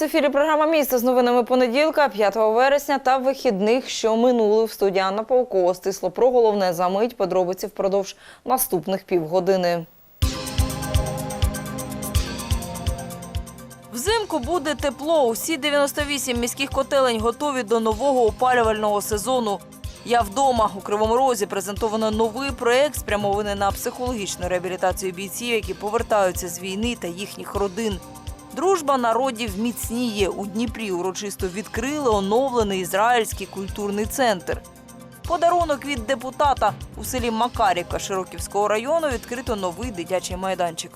В ефірі. Програма місто з новинами понеділка, 5 вересня та вихідних, що минули в студії Анна Павкова. Стисло про головне за мить. Подробиці впродовж наступних півгодини. Взимку буде тепло. Усі 98 міських котелень готові до нового опалювального сезону. Я вдома у Кривому Розі презентовано новий проект, спрямований на психологічну реабілітацію бійців, які повертаються з війни та їхніх родин. Дружба народів міцніє. У Дніпрі урочисто відкрили оновлений ізраїльський культурний центр. Подарунок від депутата у селі Макарівка Широківського району відкрито новий дитячий майданчик.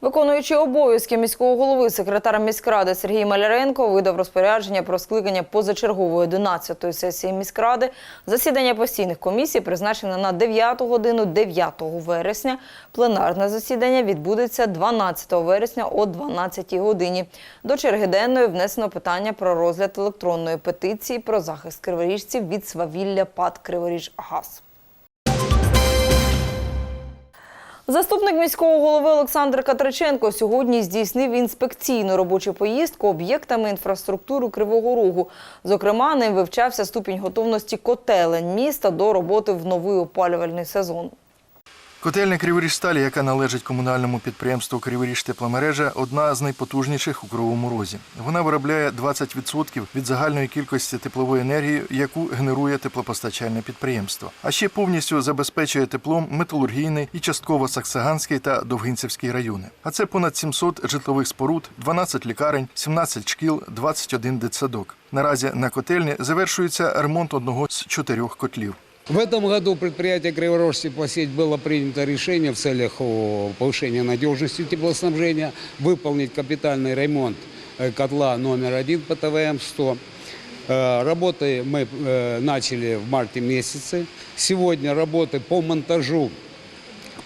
Виконуючи обов'язки міського голови, секретар міськради Сергій Маляренко видав розпорядження про скликання позачергової 11-ї сесії міськради. Засідання постійних комісій призначене на 9 годину 9 вересня. Пленарне засідання відбудеться 12 вересня о 12 годині. До черги денної внесено питання про розгляд електронної петиції про захист криворіжців від свавілля ПАД «Криворіжгаз». Заступник міського голови Олександр Катриченко сьогодні здійснив інспекційну робочу поїздку об'єктами інфраструктури Кривого Рогу. Зокрема, ним вивчався ступінь готовності котелень міста до роботи в новий опалювальний сезон. Котельня Криворіжсталі, яка належить комунальному підприємству Криворіжтепломережа, одна з найпотужніших у Кривому Розі. Вона виробляє 20% від загальної кількості теплової енергії, яку генерує теплопостачальне підприємство. А ще повністю забезпечує теплом металургійний і частково Саксаганський та Довгинцівський райони. А це понад 700 житлових споруд, 12 лікарень, 17 шкіл, 21 дитсадок. Наразі на котельні завершується ремонт одного з чотирьох котлів. В этом году предприятие Криворожтеплосеть было принято решение в целях о, повышения надежности теплоснабжения выполнить капитальный ремонт э, котла номер один по ТВМ-100. Э, Работы мы э, начали в марте месяце. Сегодня работы по монтажу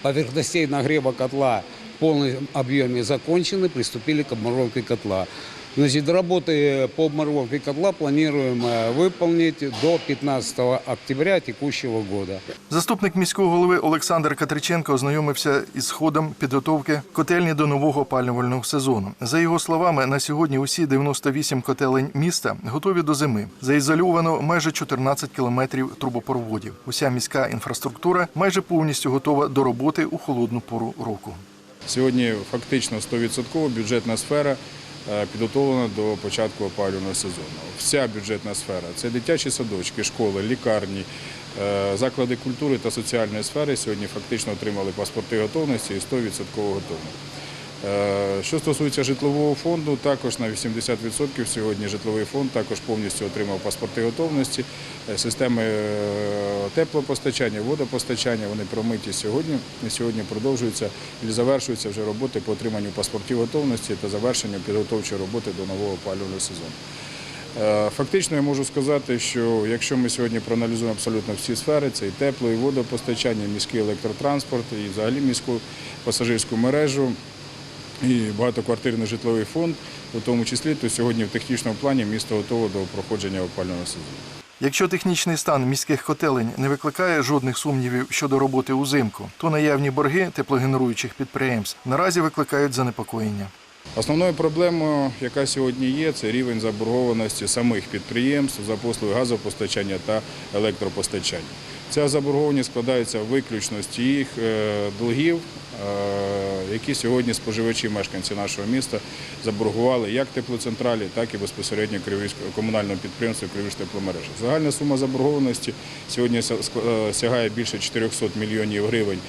поверхностей нагрева котла в полном объеме закончены, приступили к обмуровке котла. Значит, работы по обмуровке котла планируем э, выполнить до 15 октября текущего года. Заступник міського голови Олександр Катриченко ознайомився із ходом підготовки котельні до нового опалювального сезону. За його словами, на сьогодні усі 98 котелень міста готові до зими. Заізольовано майже 14 кілометрів трубопроводів. Уся міська інфраструктура майже повністю готова до роботи у холодну пору року. Сьогодні фактично 100% бюджетна сфера е, підготовлена до початку опалювального сезону. Вся бюджетна сфера це дитячі садочки, школи, лікарні, е, заклади культури та соціальної сфери сьогодні фактично отримали паспорти готовності і 100% готові. Е, Що стосується житлового фонду, також на 80% сьогодні житловий фонд також повністю отримав паспорти готовності. Е, Системи е, теплопостачання, водопостачання вони промиті сьогодні. Сьогодні продовжуються і завершуються вже роботи по отриманню паспортів готовності та завершенню підготовчої роботи до нового опалювального сезону. Фактично я можу сказати, що якщо ми сьогодні проаналізуємо абсолютно всі сфери, це і тепло, і водопостачання, і міський електротранспорт, і взагалі міську пасажирську мережу, і багатоквартирний житловий фонд, у тому числі, то сьогодні в технічному плані місто готово до проходження опалювального сезону. Якщо технічний стан міських котелень не викликає жодних сумнівів щодо роботи узимку, то наявні борги теплогенеруючих підприємств наразі викликають занепокоєння. Основною проблемою, яка сьогодні є, це рівень заборгованості самих підприємств за послуги газопостачання та електропостачання. Ця заборгованість складається виключно з тих е, долгів, е, які сьогодні споживачі, мешканці нашого міста заборгували як теплоцентралі, так і безпосередньо комунальному підприємству «Кривіж «Криворіжтепломережа». Загальна сума заборгованості сьогодні е, сягає більше 400 мільйонів гривень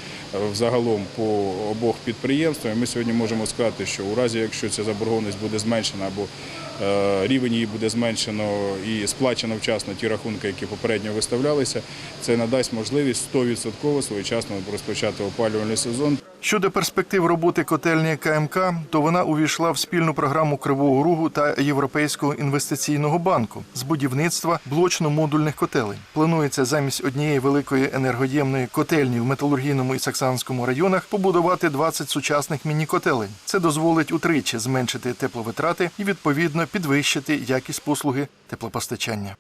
взагалом по обох підприємствам. І Ми сьогодні можемо сказати, що у разі, якщо ця заборгованість буде зменшена або е, рівень її буде зменшено і сплачено вчасно ті рахунки, які попередньо виставлялися, це надасть можливість 100% своєчасно розпочати опалювальний сезон. Щодо перспектив роботи котельні КМК, то вона увійшла в спільну програму Кривого Рогу та Європейського інвестиційного банку з будівництва блочно-модульних котелень. Планується замість однієї великої енергоємної котельні в металургійному і Саксанському районах побудувати 20 сучасних міні-котелень. Це дозволить утричі зменшити тепловитрати і відповідно підвищити якість послуги теплопостачання.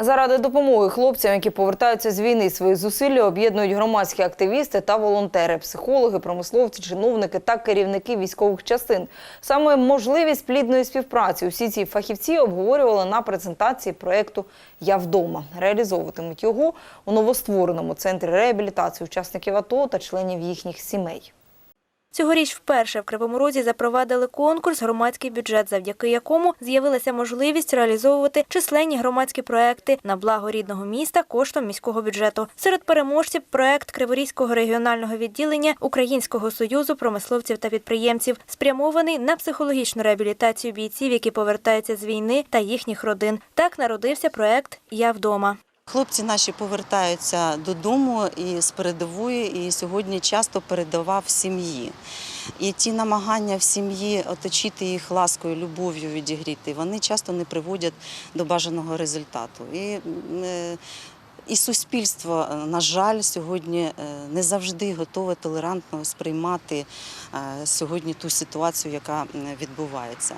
Заради допомоги хлопцям, які повертаються з війни, свої зусилля об'єднують громадські активісти та волонтери, психологи, промисловці, чиновники та керівники військових частин. Саме можливість плідної співпраці усі ці фахівці обговорювали на презентації проєкту Я вдома. Реалізовуватимуть його у новоствореному центрі реабілітації учасників АТО та членів їхніх сімей. Цьогоріч вперше в Кривому Розі запровадили конкурс «Громадський бюджет», завдяки якому з'явилася можливість реалізовувати численні громадські проекти на благо рідного міста коштом міського бюджету. Серед переможців проект Криворізького регіонального відділення Українського союзу промисловців та підприємців, спрямований на психологічну реабілітацію бійців, які повертаються з війни та їхніх родин. Так народився проект Я вдома. Хлопці наші повертаються додому і з передової, і сьогодні часто передавав сім'ї. І ті намагання в сім'ї оточити їх ласкою, любов'ю відігріти, вони часто не приводять до бажаного результату. І, е, і суспільство, е, на жаль, сьогодні е, не завжди готове толерантно сприймати е, сьогодні ту ситуацію, яка відбувається.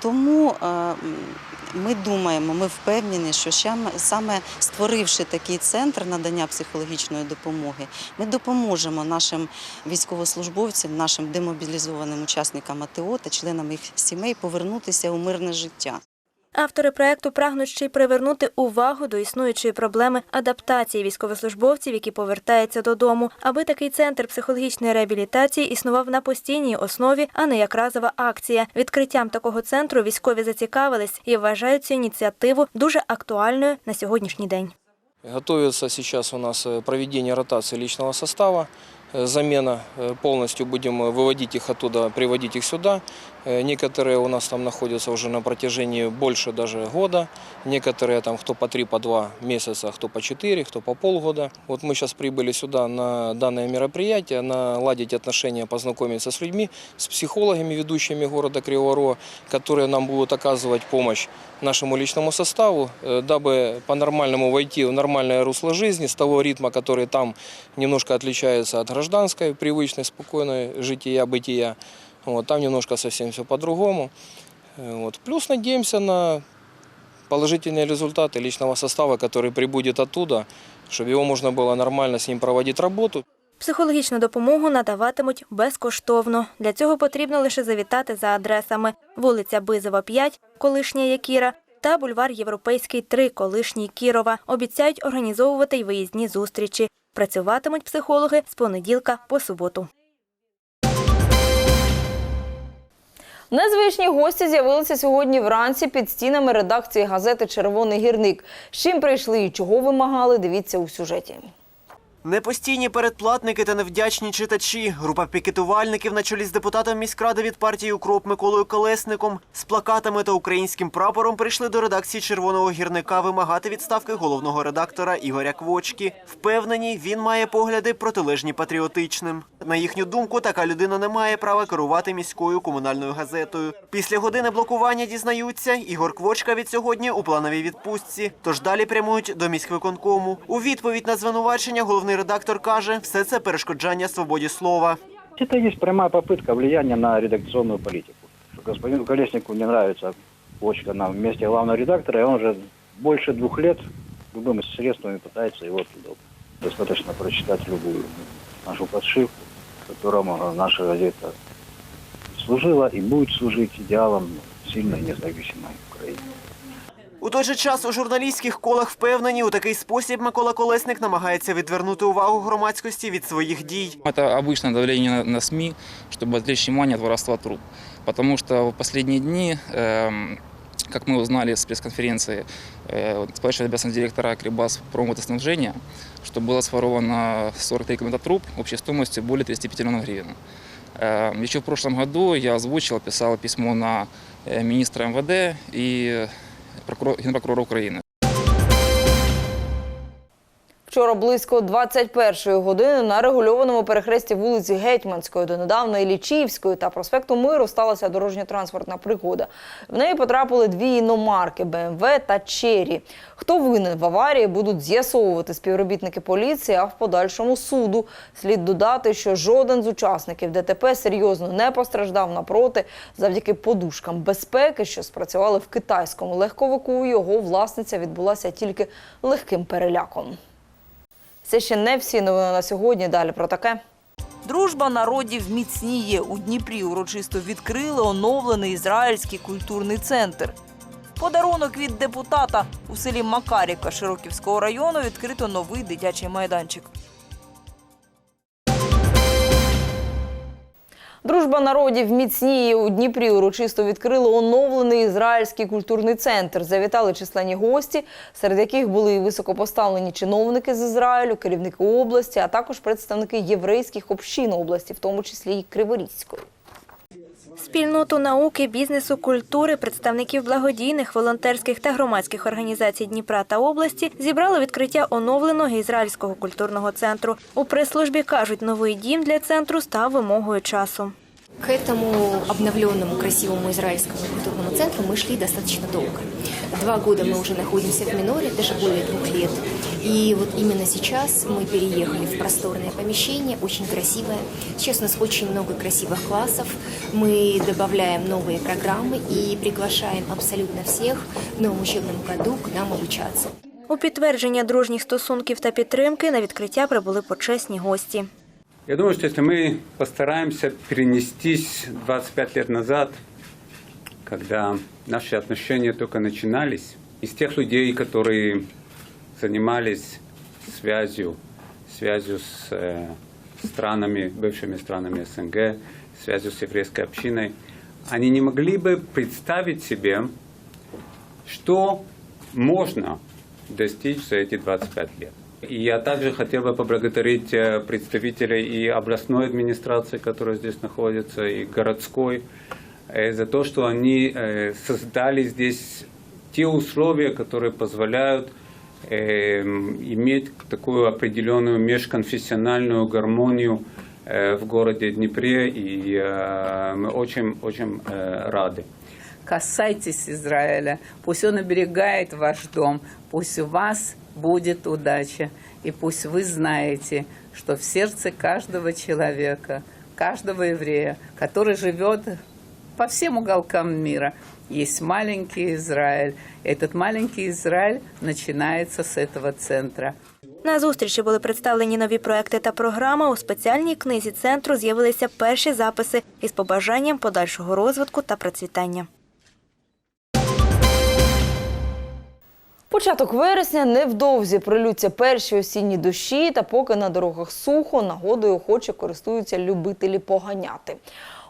Тому ми думаємо, ми впевнені, що саме створивши такий центр надання психологічної допомоги, ми допоможемо нашим військовослужбовцям, нашим демобілізованим учасникам АТО та членам їх сімей повернутися у мирне життя. Автори проекту прагнуть ще й привернути увагу до існуючої проблеми адаптації військовослужбовців, які повертаються додому, аби такий центр психологічної реабілітації існував на постійній основі, а не як разова акція. Відкриттям такого центру військові зацікавились і вважають цю ініціативу дуже актуальною на сьогоднішній день. Готовится сейчас у нас э, проведение ротации личного состава, э, замена. Э, Полностью будем э, выводить их оттуда, приводить их сюда. Э, Некоторые у нас там находятся уже на протяжении больше даже года. Некоторые там кто по три, по два месяца, кто по четыре, кто по полгода. Вот мы сейчас прибыли сюда на данное мероприятие, наладить отношения, познакомиться с людьми, с психологами, ведущими города Кривого Рога, которые нам будут оказывать помощь нашему личному составу, э, дабы по-нормальному войти в нормальное русло жизни, с того ритма, который там немножко отличается от гражданской, привычной, спокойной жития, бытия. Вот, там немножко совсем все по-другому. Э, Вот. Плюс надеемся на положительные результаты личного состава, который прибудет оттуда, чтобы его можно было нормально с ним проводить работу. Психологічну допомогу надаватимуть безкоштовно. Для цього потрібно лише завітати за адресами вулиця Бизова, 5, колишня Якіра, та бульвар Європейський, 3, колишній Кірова. Обіцяють організовувати й виїзні зустрічі. Працюватимуть психологи з понеділка по суботу. Незвичні гості з'явилися сьогодні вранці під стінами редакції газети Червоний гірник. З чим прийшли і чого вимагали, дивіться у сюжеті. Непостійні передплатники та невдячні читачі. Група пікетувальників на чолі з депутатом міськради від партії Укроп Миколою Колесником з плакатами та українським прапором прийшли до редакції Червоного гірника вимагати відставки головного редактора Ігоря Квочки. Впевнені, він має погляди протилежні патріотичним. На їхню думку, така людина не має права керувати міською комунальною газетою. Після години блокування дізнаються, Ігор Квочка від сьогодні у плановій відпустці. Тож далі прямують до міськвиконкому. У відповідь на звинувачення головний редактор каже, все це перешкоджання свободі слова. Это есть прямая попытка влияния на редакционную политику. Что господину Колеснику не нравится почка на месте главного редактора, и он уже больше двух лет любыми средствами пытается его туда. Достаточно прочитать любую нашу подшивку, которому наша газета служила и будет служить идеалом сильной независимой Украины. У той же час у журналістських колах впевнені, у такий спосіб Микола Колесник намагається відвернути увагу громадськості від своїх дій. Это обычное давление на, на СМИ, чтобы отвлечь внимание от воровства труб. Потому что в последние дни, эм, как мы узнали с пресс-конференции э, исполнительного обязанности директора Крибас промводоснабжения, что было своровано 43 км труб общей стоимостью более 35 миллионов гривен. Э, Еще в прошлом году я озвучил, писал письмо на э, министра МВД и прокурор, генпрокурора Украины. Вчора близько 21-ї години на регульованому перехресті вулиці Гетьманської, донедавна Іллічівської та проспекту Миру сталася дорожньо-транспортна пригода. В неї потрапили дві іномарки БМВ та Чері. Хто винен в аварії, будуть з'ясовувати співробітники поліції, а в подальшому суду. Слід додати, що жоден з учасників ДТП серйозно не постраждав напроти завдяки подушкам безпеки, що спрацювали в китайському легковику. Його власниця відбулася тільки легким переляком. Це ще не всі новини на сьогодні. Далі про таке. Дружба народів міцніє. У Дніпрі урочисто відкрили оновлений ізраїльський культурний центр. Подарунок від депутата у селі Макаріка Широківського району відкрито новий дитячий майданчик. Дружба народів міцніє у Дніпрі. Урочисто відкрили оновлений ізраїльський культурний центр. Завітали численні гості, серед яких були високопоставлені чиновники з Ізраїлю, керівники області, а також представники єврейських общин області, в тому числі і Криворізької. Спільноту науки, бізнесу, культури, представників благодійних, волонтерських та громадських організацій Дніпра та області зібрало відкриття оновленого ізраїльського культурного центру. У прес-службі кажуть, новий дім для центру став вимогою часу. К этому обновленному красивому израильскому культурному центру мы шли достаточно долго. Два года мы уже находимся в Миноре, даже более двух лет. И вот именно сейчас мы переехали в просторное помещение, очень красивое. Сейчас у нас очень много красивых классов. Мы добавляем новые программы и приглашаем абсолютно всех в новом учебном году к нам обучаться. У підтвердження дружніх стосунків та підтримки на відкриття прибули почесні гості. Я думаю, что если мы постараемся перенестись 25 лет назад, когда наши отношения только начинались, из тех людей, которые занимались связью, связью с э, странами, бывшими странами СНГ, связью с еврейской общиной, они не могли бы представить себе, что можно достичь за эти 25 лет. И я также хотел бы поблагодарить э, представителей и областной администрации, которая здесь находится, и городской, э, за то, что они э, создали здесь те условия, которые позволяют э, иметь такую определенную межконфессиональную гармонию э, в городе Днепре, и э, мы очень-очень э, рады. касайтесь Израиля, пусть он оберегает ваш дом, пусть у вас будет удача, и пусть вы знаете, что в сердце каждого человека, каждого еврея, который живет по всем уголкам мира, есть маленький Израиль. Этот маленький Израиль начинается с этого центра. На зустрічі були представлені нові проекти та програми. У спеціальній книзі центру з'явилися перші записи із побажанням подальшого розвитку та процвітання. Початок вересня невдовзі прилються перші осінні дощі, та поки на дорогах сухо, нагодою охоче користуються любителі поганяти.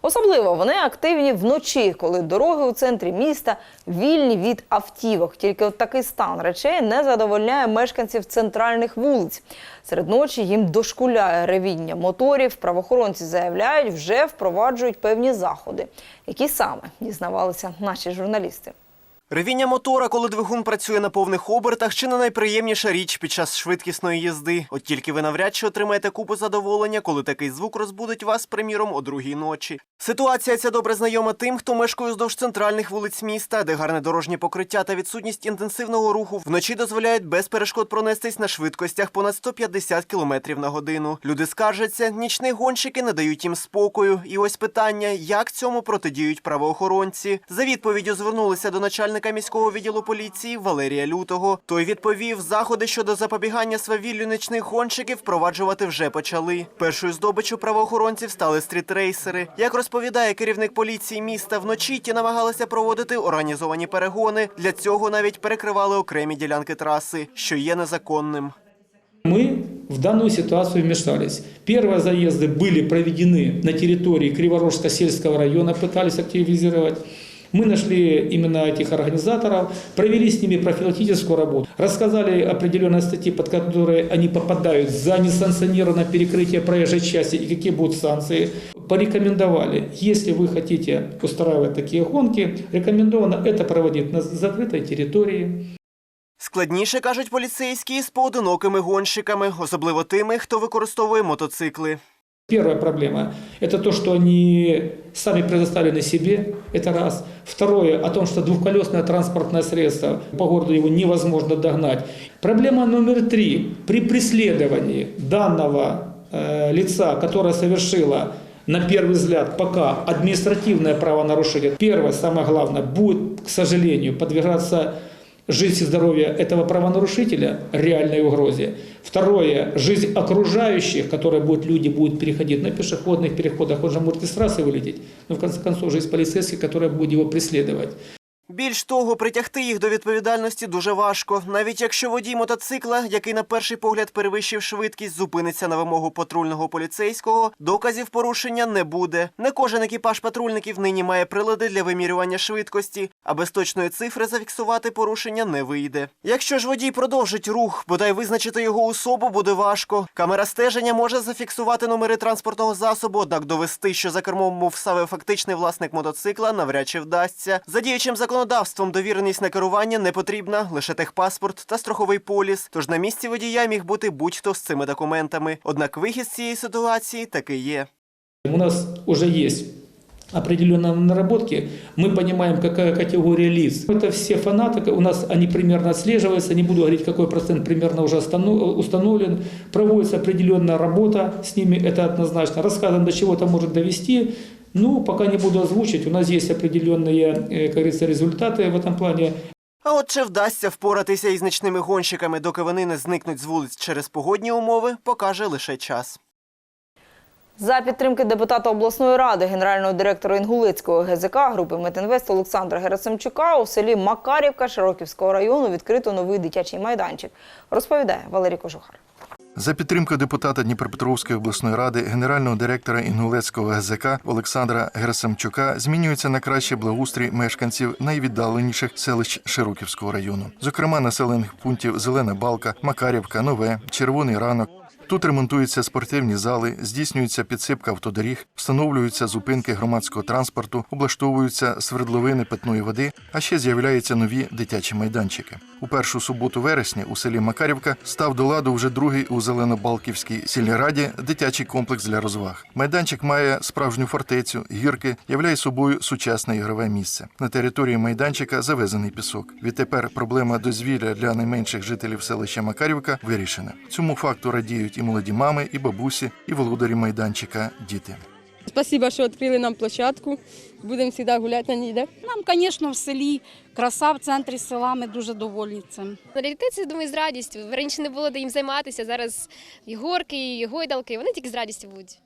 Особливо вони активні вночі, коли дороги у центрі міста вільні від автівок. Тільки от такий стан речей не задовольняє мешканців центральних вулиць. Серед ночі їм дошкуляє ревіння моторів. Правоохоронці заявляють, вже впроваджують певні заходи. Які саме дізнавалися наші журналісти. Ревіння мотора, коли двигун працює на повних обертах, чи не найприємніша річ під час швидкісної їзди. От тільки ви навряд чи отримаєте купу задоволення, коли такий звук розбудить вас, приміром, о другій ночі. Ситуація ця добре знайома тим, хто мешкає вздовж центральних вулиць міста, де гарне дорожнє покриття та відсутність інтенсивного руху вночі дозволяють без перешкод пронестись на швидкостях понад 150 км на годину. Люди скаржаться, нічні гонщики не дають їм спокою. І ось питання, як цьому протидіють правоохоронці. За відповіддю звернулися до начальника міського відділу поліції Валерія Лютого. Той відповів, заходи щодо запобігання свавіллю нічних гонщиків впроваджувати вже почали. Першою здобиччю правоохоронців стали стрітрейсери. Як розповідає керівник поліції міста, вночі ті намагалися проводити організовані перегони. Для цього навіть перекривали окремі ділянки траси, що є незаконним. Мы в данную ситуацию вмешались. Первые заезды были проведены на территории Криворожско-сельского района, пытались активизировать. Мы нашли именно этих организаторов, провели с ними профилактическую работу, рассказали определенные статьи, под которые они попадают за несанкционированное перекрытие проезжей части и какие будут санкции. Порекомендовали, если вы хотите устраивать такие гонки, рекомендовано это проводить на закрытой территории, Складніше, кажуть поліцейські, з поодинокими гонщиками, особливо тими, хто використовує мотоцикли. Первая проблема – это то, что они сами предоставлены себе, это раз. Второе – о том, что двухколесное транспортное средство, по городу его невозможно догнать. Проблема номер три – при преследовании данного э, лица, которое совершило на первый взгляд пока административное правонарушение, первое, самое главное, будет, к сожалению, подвергаться жизнь и здоровье этого правонарушителя реальной угрозе. Второе, жизнь окружающих, которые будут, люди будут переходить на пешеходных переходах, он же может и с трассы вылететь, но в конце концов жизнь полицейских, которая будет его преследовать. Більш того, притягти їх до відповідальності дуже важко. Навіть якщо водій мотоцикла, який на перший погляд перевищив швидкість, зупиниться на вимогу патрульного поліцейського, доказів порушення не буде. Не кожен екіпаж патрульників нині має прилади для вимірювання швидкості, а без точної цифри зафіксувати порушення не вийде. Якщо ж водій продовжить рух, бодай визначити його особу буде важко. Камера стеження може зафіксувати номери транспортного засобу, однак довести, що за кермом був саме фактичний власник мотоцикла, навряд чи вдасться. За діючим законодавством довіреність на керування не потрібна, лише техпаспорт та страховий поліс. Тож на місці водія міг бути будь-хто з цими документами. Однак вихід з цієї ситуації таки є. У нас уже есть определенные наработки, мы понимаем, какая категория лиц. Это все фанаты, у нас они примерно отслеживаются, не буду говорить, какой процент примерно уже останов- установлен. Проводится определенная работа с ними, это однозначно. Рассказом до чего-то может довести, ну, пока не буду озвучить, у нас есть определенные, э, как говорится, результаты в этом плане. А от чи вдасться впоратися із нічними гонщиками, доки вони не зникнуть з вулиць через погодні умови, покаже лише час. За підтримки депутата обласної ради, генерального директора Інгулецького ГЗК групи Метинвест Олександра Герасимчука у селі Макарівка Широківського району відкрито новий дитячий майданчик. Розповідає Валерій Кожухар. За підтримки депутата Дніпропетровської обласної ради, генерального директора Інгулецького ГЗК Олександра Герасимчука змінюється на краще благоустрій мешканців найвіддаленіших селищ Широківського району, зокрема населених пунктів Зелена Балка, Макарівка, Нове, Червоний ранок. Тут ремонтуються спортивні зали, здійснюється підсипка автодоріг, встановлюються зупинки громадського транспорту, облаштовуються свердловини питної води, а ще з'являються нові дитячі майданчики. У першу суботу вересня у селі Макарівка став до ладу вже другий у Зеленобалківській сільраді дитячий комплекс для розваг. Майданчик має справжню фортецю, гірки, являє собою сучасне ігрове місце. На території майданчика завезений пісок. Відтепер проблема дозвілля для найменших жителів селища Макарівка вирішена. Цьому факту радіють і молоді мами, і бабусі, і володарі майданчика діти. Спасибо, що відкрили нам площадку. Будемо завжди гуляти на ній. Да? Нам, звісно, в селі краса в центрі села. Ми дуже довольні цим. Дітей це думаю з радістю. Раніше не було де їм займатися. Зараз і горки, і гойдалки. Вони тільки з радістю будуть.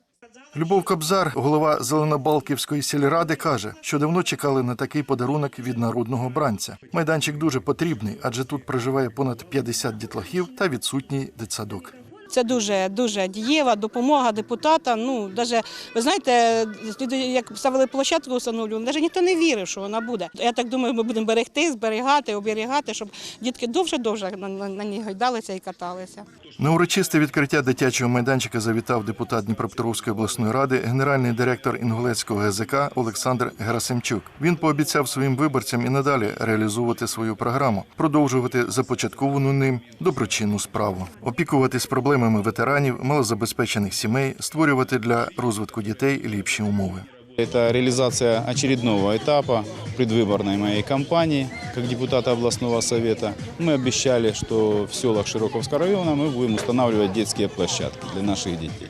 Любов Кобзар, голова Зеленобалківської сільради, каже, що давно чекали на такий подарунок від народного бранця. Майданчик дуже потрібний, адже тут проживає понад 50 дітлахів та відсутній дитсадок. Це дуже дуже дієва допомога депутата. Ну навіть, ви знаєте, як ставили площадку встановлювали, навіть ніхто не вірив, що вона буде. Я так думаю, ми будемо берегти, зберігати, оберігати, щоб дітки довше-довше на, на, на ній гойдалися і каталися. На урочисте відкриття дитячого майданчика завітав депутат Дніпропетровської обласної ради, генеральний директор Інгулецького ГЗК Олександр Герасимчук. Він пообіцяв своїм виборцям і надалі реалізовувати свою програму, продовжувати започатковану ним доброчинну справу, опікуватись проблемами ветеранів, малозабезпечених сімей, створювати для розвитку дітей ліпші умови. Это реализация очередного этапа предвыборной моей кампании как депутата областного совета. Мы обещали, что в селах Широковского района мы будем устанавливать детские площадки для наших детей.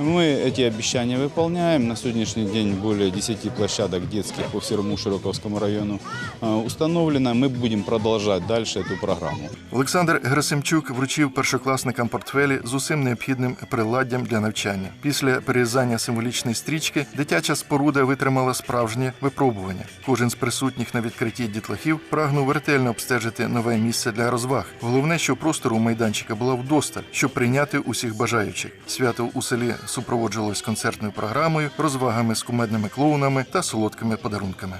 Мы эти обещания выполняем. На сегодняшний день более 10 площадок детских по всему Широковскому району э, установлено. Мы будем продолжать дальше эту программу. Олександр Герасимчук вручив першокласникам портфелі з усім необхідним приладдям для навчання. Після перерізання символічної стрічки дитяча споруда витримала справжнє випробування. Кожен з присутніх на відкритті дітлахів прагнув ретельно обстежити нове місце для розваг. Головне, що простору у майданчика була вдосталь, щоб прийняти усіх бажаючих. Свято у селі супроводжувалось концертною програмою, розвагами з кумедними клоунами та солодкими подарунками.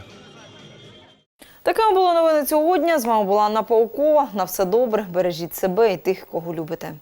Такими були новини цього дня. З вами була Анна Паукова. На все добре. Бережіть себе і тих, кого любите.